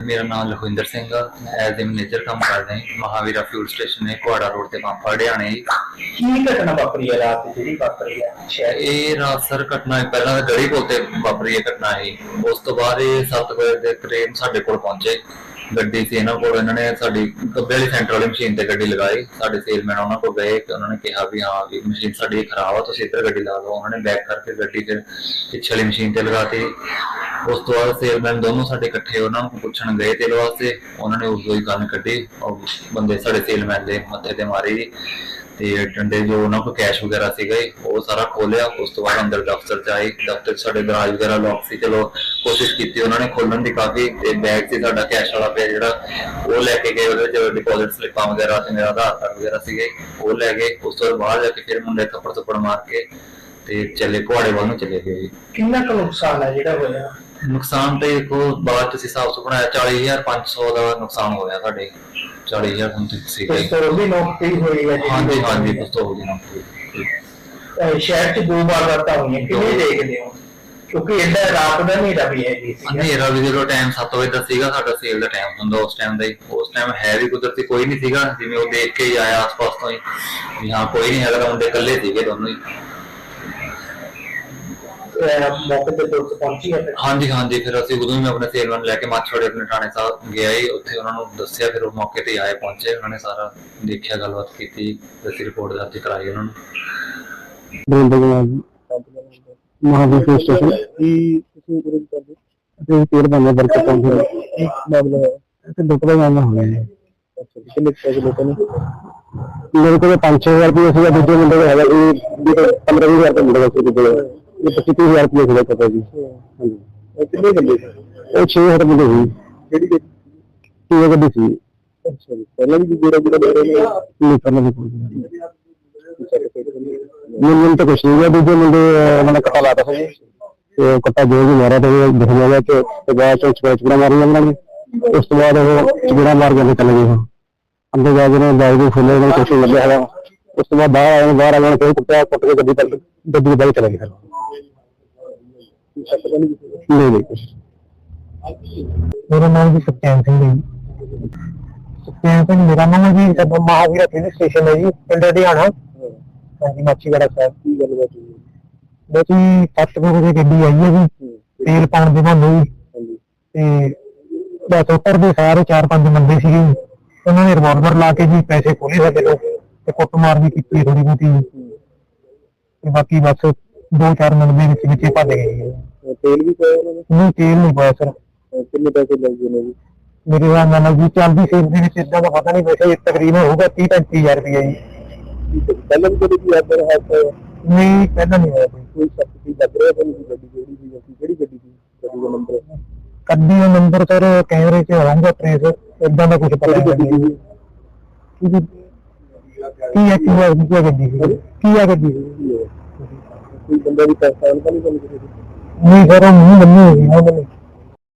ਮੇਰਾ ਨਾਮ ਲਖਵਿੰਦਰ ਸਿੰਘ ਆ। ਮੈਂ ਐਜ਼ ਏ ਮੈਨੇਜਰ ਕੰਮ ਕਰਦਾ ਹਾਂ ਮਹਾਵੀਰਾ ਫਿਊਲ ਸਟੇਸ਼ਨ ਨੇ ਕੁਹਾੜਾ ਰੋਡ ਤੇ ਪੰਪ ਹਰਿਆਣੇ ਜੀ। ਕੀ ਘਟਨਾ ਵਾਪਰੀ ਹੈ ਰਾਤ ਦੀ? ਜਿਹੜੀ ਵਾਪਰੀ ਹੈ? ਸ਼ਹਿਰ ਇਹ ਰਾਤ ਸਰ ਘਟਨਾ ਹੈ, ਪਹਿਲਾਂ ਤਾਂ ਗੜੀ ਕੋਲ ਤੇ ਵਾਪਰੀ ਇਹ ਘਟਨਾ ਹੈ ਉਸ ਤੋਂ ਬਾਅਦ ਇਹ 7 ਵਜੇ ਦੇ ਕਰੀਬ ਸਾਡੇ ਕੋਲ ਪਹੁੰਚੇ। ਗੱਡੀ ਸੀ ਇਹਨਾਂ ਕੋਲ। ਇਹਨਾਂ ਨੇ ਸਾਡੀ ਕੱਬੇ ਵਾਲੀ ਸੈਂਟਰ ਵਾਲੀ ਮਸ਼ੀਨ ਤੇ ਗੱਡੀ ਲਗਾਈ। ਸਾਡੇ ਸੇਲਮੈਨ ਉਹਨਾਂ ਕੋਲ ਗਏ ਤੇ ਉਹਨਾਂ ਨੇ ਕਿਹਾ ਵੀ ਹਾਂ ਵੀ ਮਸ਼ੀਨ ਸਾਡੀ ਖਰਾਬ ਆ ਤੁਸੀਂ ਇੱਧਰ ਗੱਡੀ ਲਾ ਦਿਓ। ਉਹਨਾਂ ਨੇ ਬੈਕ ਕਰਕੇ ਗੱਡੀ ਫਿਰ ਪਿੱਛੇ ਵਾਲੀ ਮਸ਼ੀਨ ਤੇ ਲਗਾਤੀ। ਉਸ ਤੋਂ ਬਾਅਦ ਸੇਲਮੈਨ ਦੋਨੋਂ ਸਾਡੇ ਇਕੱਠੇ ਉਹਨਾਂ ਨੂੰ ਪੁੱਛਣ ਗਏ ਤੇਲ ਵਾਸਤੇ ਉਹਨਾਂ ਨੇ ਉਦੋਂ ਹੀ ਗਨ ਕੱਢੀ ਉਹ ਬੰਦੇ ਸਾਡੇ ਸੇਲਮੈਨ ਦੇ ਮੱਥੇ ਤੇ ਮਾਰੀ ਜੀ ਤੇ ਡੰਡੇ ਜੋ ਉਹਨਾਂ ਕੋਲ ਕੈਸ਼ ਵਗੈਰਾ ਸੀਗਾ ਉਹ ਸਾਰਾ ਖੋਲਿਆ ਉਸ ਤੋਂ ਬਾਅਦ ਅੰਦਰ ਦਫ਼ਤਰ ਚ ਆਏ, ਦਫ਼ਤਰ ਸਾਡੇ ਦਰਾਜ ਵਗੈਰਾ ਲੌਕ ਸੀ, ਚਲੋ ਕੋਸ਼ਿਸ਼ ਕੀਤੀ ਉਹਨਾਂ ਨੇ ਖੋਲਣ ਦੀ ਕਾਫੀ ਤੇ ਬੈਗ ਸੀ ਸਾਡਾ ਕੈਸ਼ ਵਾਲਾ ਪਿਆ ਜਿਹੜਾ, ਉਹ ਲੈ ਕੇ ਗਏ ਉਹਦੇ ਵਿੱਚ ਡਿਪੋਜ਼ਿਟ ਸਲਿੱਪਾਂ ਵਗੈਰਾ ਤੇ ਮੇਰਾ ਆਧਾਰ ਕਾਰਡ ਵਗੈਰਾ ਸੀਗੇ, ਉਹ ਲੈ ਗਏ, ਉਸ ਤੋਂ ਬਾਅਦ ਜਾ ਕੇ ਫਿਰ ਮੁੰਡੇ ਥੱਪੜ ਥੱਪੜ ਮਾਰ ਕੇ ਤੇ ਚੱਲੇ ਘੋੜੇ ਵੱਲ ਨੂੰ ਚਲੇ ਗਏ ਕਿੰਨਾ ਕੁ ਨੁਕਸਾਨ ਹੈ ਜਿਹੜਾ ਹੋਇਆ? ਨੁਕਸਾਨ ਤੇ ਦੇਖੋ ਬਾਅਦ ਚ ਅਸੀਂ ਹਿਸਾਬ ਤੋਂ ਬਣਾਇਆ 40500 ਦਾ ਨੁਕਸਾਨ ਹੋਇਆ ਸਾਡੇ 40000 ਸਮਥਿੰਗ ਸੀਗਾ। ਜੀ। ਪਿਸਤੌਲ ਵੀ ਨੋਕ ਤੇ ਹੋਈ ਹੈ ਹਾਂਜੀ ਹਾਂਜੀ ਦੀ। ਕੁਝ ਹੋ ਗਿਆ ਨਾ ਅਹ ਸ਼ਹਿਰ 'ਚ ਦੋ ਵਾਰਦਾਤਾਂ ਹੋਈਆਂ ਕਿਵੇਂ ਦੇਖਦੇ ਹੋ? ਕਿਉਂਕਿ ਐਡਾ ਰਾਤ ਦਾ ਹਨੇਰਾ ਵੀ ਹੈ ਜੀ ਹਨੇਰਾ ਵੀ ਜਦੋਂ ਟਾਈਮ 7 ਵਜੇ ਦਾ ਸੀਗਾ ਸਾਡਾ ਸੇਲ ਦਾ ਟਾਈਮ ਹੁੰਦਾ ਉਸ ਟਾਈਮ ਦਾ ਹੀ। ਉਸ ਟਾਈਮ ਹੈ ਵੀ ਕੁਦਰਤੀ ਕੋਈ ਨਹੀਂ ਸੀਗਾ ਜਿਵੇਂ ਉਹ ਦੇਖ ਕੇ ਹੀ ਆਇਆ ਆਸ-ਪਾਸ ਤੋਂ ਹੀ। ਵੀ ਹਾਂ ਕੋਈ ਨਹੀਂ ਹੈਗਾ ਮੁੰਡੇ ਇਕੱਲੇ ਸੀਗੇ ਦੋਨੋਂ ਹੀ। ਮੌਕੇ ਤੇ ਪੁਲਿਸ ਪਹੁੰਚੀ ਹੈ ਫਿਰ? ਹਾਂਜੀ ਹਾਂਜੀ ਫਿਰ ਅਸੀਂ ਉਦੋਂ ਹੀ ਮੈਂ ਆਪਣੇ ਸੇਲਮੈਨ ਲੈ ਕੇ ਮਾਛੋੜੇ ਆਪਣੇ ਥਾਣੇ ਸਾਹਿਬ ਗਿਆ ਹੀ ਉੱਥੇ ਉਹਨਾਂ ਨੂੰ ਦੱਸਿਆ ਫਿਰ ਉਹ ਮੌਕੇ ਤੇ ਆਏ ਪਹੁੰਚੇ ਉਹਨਾਂ ਨੇ ਸਾਰਾ ਦੇਖਿਆ ਗੱਲਬਾਤ ਕੀਤੀ ਅਸੀਂ ਰਿਪੋਰਟ ਦਰਜ ਕਰਾਈ ਉਹਨਾਂ ਨੂੰ। ਜੀ ਮਹਾਵੀਰ ਸਟੇਸ਼ਨ। ਕੀ ਤੁਸੀਂ ਪੂਰੇ ਕਰਦੇ? ਤੇ ਤੇਲ ਬੰਦੇ ਵਰਕ ਪਹੁੰਚੇ ਕੀ ਮਾਮਲਾ ਹੈ ਤੇ ਲੁੱਟ ਦਾ ਮਾਮਲਾ ਹੋ ਗਿਆ ਜੀ। ਅੱਛਾ ਕਿੰਨੇ ਪੈਸੇ ਲੋਕਾਂ ਨੇ? ਮੇਰੇ ਕੋਲ 5-6000 ਰੁਪਏ ਸੀਗਾ ਦੂਜੇ ਮੁੰਡੇ ਕੋਲ ਹੈਗਾ ਇਹ 15-20000 ਰੁਪਏ ਮੁੰਡੇ ਕੋਲ ਸੀ। ਇਹ 25-30000 ਰੁਪਏ ਸੀਗਾ ਪਤਾ ਜੀ ਹਾਂਜੀ ਉਹ ਕਿੰਨੇ ਬੰਦੇ ਉਹ 6 ਬੰਦੇ ਸੀ ਕਿਹੜੀ ਗੱਡੀ ਇਹ ਗੱਡੀ ਸੀ ਅੱਛਾ ਜੀ ਪਹਿਲਾਂ ਵੀ ਜਿਹੜਾ ਜਿਹੜਾ ਦੇ ਰਹੇ ਨੇ ਨਹੀਂ ਪਹਿਲਾਂ ਵੀ ਕੋਈ ਨਹੀਂ ਮੈਨੂੰ ਤਾਂ ਕੁਛ ਨਹੀਂ ਹੋਇਆ ਦੂਜੇ ਮੁੰਡੇ ਅਹ, ਉਹਨਾਂ ਨੇ ਕੱਟਾ ਲਾਤਾ ਸੀ ਤੇ ਉਹ ਕੱਟਾ ਜੋ ਵੀ ਮਾਰਿਆ ਤੇ ਉਹ ਦਿਖ ਗਿਆ ਕਿ ਤੇ ਬਾਅਦ ਚ ਸਪੈਚ ਬਣਾ ਮਾਰੀ ਉਹਨਾਂ ਨੇ ਉਸ ਤੋਂ ਬਾਅਦ ਉਹ ਚਿੜਾ ਮਾਰ ਕੇ ਅੰਦਰ ਚਲੇ ਗਏ ਉਹ ਅੰਦਰ ਜਾ ਕੇ ਨੇ ਬਾਈ ਦੇ ਫੁੱਲੇ ਨੇ ਕੁਛ ਨਹੀਂ ਲੱਗਿਆ ਹੈਗਾ ਉਸ ਤੋਂ ਬਾਅਦ ਬਾਹਰ ਆਏ ਬਾਹਰ ਆ ਗਏ ਕੋਈ ਕੁੱਟਿਆ ਕੁੱਟ ਕੇ ਗੱਡੀ ਤੱਕ ਗੱਡੀ ਦੇ ਬਾਹਰ ਚਲੇ ਗਏ ਫਿਰ ਨਹੀਂ ਨਹੀਂ। ਕੁਛ ਮੇਰਾ ਨਾਮ ਜੀ ਸਤਿਆਨ ਸਿੰਘ ਹੈ ਜੀ। ਸਤਿਆਨ ਸਿੰਘ ਮੇਰਾ ਨਾਮ ਹੈ ਜੀ ਸਾਡਾ ਮਹਾਵੀਰ ਪੁਲਿਸ ਸਟੇਸ਼ਨ ਹੈ ਜੀ ਪਿੰਡ ਹਰਿਆਣਾ ਹਾਂਜੀ ਮਾਚੀਵਾੜਾ ਸਾਹਿਬ। ਕੀ ਗੱਲ ਬਾਤ ਹੋਈ ਬਚੀ ਸੱਤ ਵਜੇ ਦੀ ਗੱਡੀ ਆਈ ਹੈ ਜੀ ਤੇਲ ਪਾਉਣ ਦੇ ਬਹਾਨੇ ਜੀ ਤੇ ਬਸ ਉੱਪਰ ਦੇ ਸਾਰੇ ਚਾਰ ਪੰਜ ਬੰਦੇ ਸੀਗੇ ਜੀ। ਉਹਨਾਂ ਨੇ ਰਿਵਾਲਵਰ ਲਾ ਕੇ ਜੀ ਪੈਸੇ ਖੋਲੇ ਸਾਡੇ ਤੋਂ ਤੇ ਕੁੱਟਮਾਰ ਵੀ ਕੀਤੀ ਥੋੜੀ ਬਹੁਤੀ। ਤੇ ਬਾਕੀ ਬਸ ਦੋ ਚਾਰ ਮਿੰਟ ਦੇ ਵਿੱਚ ਵਿੱਚ ਹੀ ਭੱਜ ਗਏ ਜੀ। ਤੇਲ ਵੀ ਪਾਇਆ ਉਹਨਾਂ ਨੇ? ਨਹੀਂ ਤੇਲ ਨਹੀਂ ਪਾਇਆ ਸਰ। ਕਿੰਨੇ ਪੈਸੇ ਲੱਗੇ ਨੇ ਜੀ? ਮੇਰੇ ਹਿਸਾਬ ਨਾਲ ਜੀ ਚੱਲਦੀ ਸੇਲ ਦੇ ਵਿੱਚ ਇਦਾਂ ਦਾ ਪਤਾ ਨਹੀਂ ਵੈਸੇ ਤਕਰੀਬਨ ਹੋਊਗਾ 30 35000 ਰੁਪਏ ਜੀ। ਪਹਿਲਾਂ ਵੀ ਕਦੇ ਕੀ ਆਦਰ ਹੈ ਨਹੀਂ ਪਹਿਲਾਂ ਨਹੀਂ ਹੋਇਆ ਕੋਈ। ਕੋਈ ਸ਼ੱਕ ਲੱਗ ਰਿਹਾ ਤੁਹਾਨੂੰ ਗੱਡੀ ਜਿਹੜੀ ਸੀ ਕਿਹੜੀ ਗੱਡੀ ਸੀ ਗੱਡੀ ਦਾ ਨੰਬਰ ਗੱਡੀ ਦਾ ਨੰਬਰ ਸਰ ਕੈਮਰੇ 'ਚ ਆਉਂਗਾ ਟ੍ਰੇਸ ਇਦਾਂ ਦਾ ਕੁਝ ਪਤਾ ਨਹੀਂ ਕੀ ਕੀ ਹੈ ਕੀ ਹੈ ਕੀ ਹੈ ਗੱਡੀ ਸੀ? ਕੀ ਹੈ ਗੱਡੀ ਕੋਈ ਬੰਦਾ ਵੀ ਪਹਿਚਾਣ ਤਾਂ ਨਹੀਂ ਤੁਹਾਨੂੰ ਨਹੀਂ ਫਿਰ ਉਹ ਮੂੰਹ ਬੰਨੀ ਹੋਈ ਨਾ ਉਹਨੇ